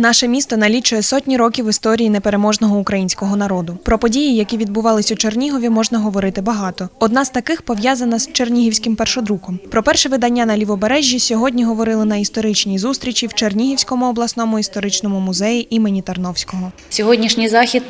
Наше місто налічує сотні років історії непереможного українського народу. Про події, які відбувались у Чернігові, можна говорити багато. Одна з таких пов'язана з чернігівським першодруком. Про перше видання на лівобережжі сьогодні говорили на історичній зустрічі в Чернігівському обласному історичному музеї імені Тарновського. Сьогоднішній захід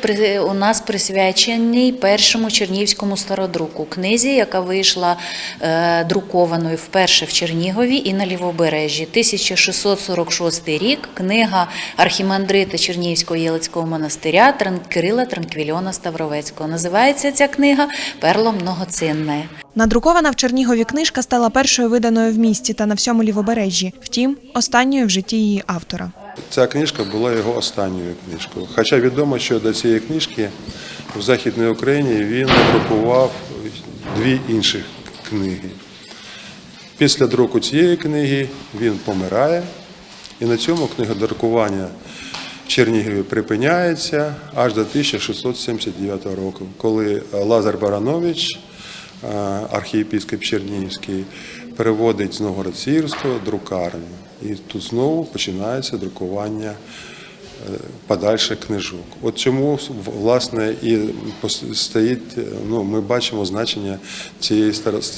у нас присвячений першому чернігівському стародруку, книзі, яка вийшла е, друкованою вперше в Чернігові і на Лівобережжі. 1646 рік. Книга архімандрита Чернігівського Єлицького монастиря Тран- Кирила Транквільона Ставровецького. Називається ця книга Перло многоцінне. Надрукована в Чернігові книжка стала першою виданою в місті та на всьому лівобережжі. Втім, останньою в житті її автора. Ця книжка була його останньою книжкою. Хоча відомо, що до цієї книжки в Західній Україні він надрукував дві інших книги. Після друку цієї книги він помирає, і на цьому книгодрукування в Чернігові припиняється аж до 1679 року, коли Лазар Баранович, е, архієпископ Чернігівський, переводить з Новгород-Сіверського друкарню. І тут знову починається друкування е, подальших книжок. От чому власне і стоїть, е, ну, ми бачимо значення цієї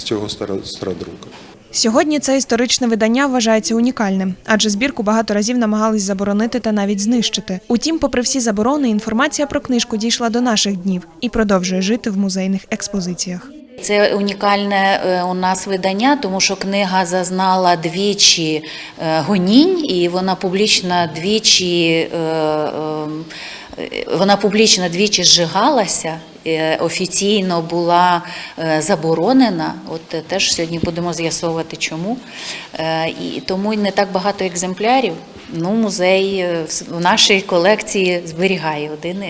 цього старо- стародрука. Сьогодні це історичне видання вважається унікальним, адже збірку багато разів намагались заборонити та навіть знищити. Утім, попри всі заборони, інформація про книжку дійшла до наших днів і продовжує жити в музейних експозиціях. Це унікальне е, у нас видання, тому що книга зазнала двічі е, гонінь, і вона публічно двічі е, вона публічно двічі зжигалася. Е, Офіційно була е, заборонена. От е, теж сьогодні будемо з'ясовувати, чому. І тому не так багато екземплярів. Ну, музей в нашій колекції зберігає один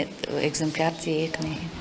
екземпляр цієї книги.